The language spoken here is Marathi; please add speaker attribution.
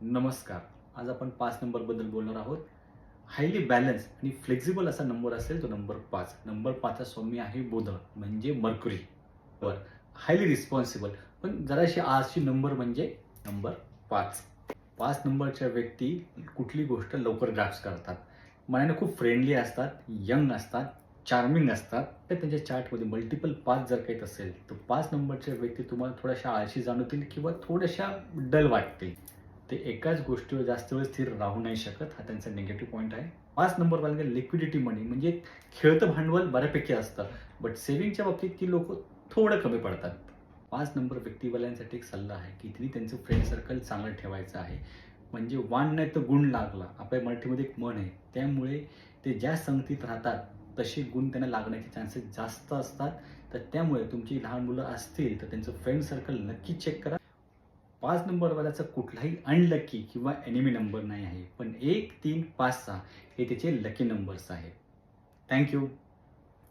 Speaker 1: नमस्कार. आज आपण पाच नंबरबद्दल बोलणार आहोत. हायली बॅलन्स आणि फ्लेक्झिबल असा नंबर असेल तो नंबर पाच. नंबर पाचचा स्वामी आहे बुध म्हणजे मर्क्युरी बर. हायली रिस्पॉन्सिबल पण जराशी आजची नंबर म्हणजे नंबर पाच. पाच नंबरच्या व्यक्ती कुठली गोष्ट लवकर ग्राफ्स करतात. मनाने खूप फ्रेंडली असतात यंग असतात चार्मिंग असतात. तर त्यांच्या चार्टमध्ये मल्टिपल पाच जर काही असेल तर पाच नंबरच्या व्यक्ती तुम्हाला थोड्याशा आळशी जाणवतील किंवा थोड्याशा डल वाटतील. ते एकाच गोष्टीवर जास्त वेळ स्थिर राहू नाही शकत हा त्यांचा निगेटिव्ह पॉईंट आहे. पाच नंबर वाले लिक्विडिटी मनी म्हणजे खेळतं भांडवल बऱ्यापैकी असतं बट सेव्हिंगच्या बाबतीत ती लोक थोडं कमी पडतात. पाच नंबर व्यक्तीवाल्यांसाठी एक सल्ला आहे की त्यांनी त्यांचं फ्रेंड सर्कल चांगलं ठेवायचं आहे. म्हणजे वाण नाही तर गुण लागला. आपल्या मराठीमध्ये एक मन आहे. त्यामुळे ते ज्या संगतीत राहतात तसे गुण त्यांना लागण्याचे चान्सेस जास्त असतात. तर त्यामुळे तुमची लहान मुलं असतील तर त्यांचं फ्रेंड सर्कल नक्की चेक करा. पाच नंबरवाल्याचं कुठलाही अनलकी किंवा एनिमी नंबर नाही आहे. पण एक तीन पाच सहा हे त्याचे लकी नंबर्स आहेत. थँक्यू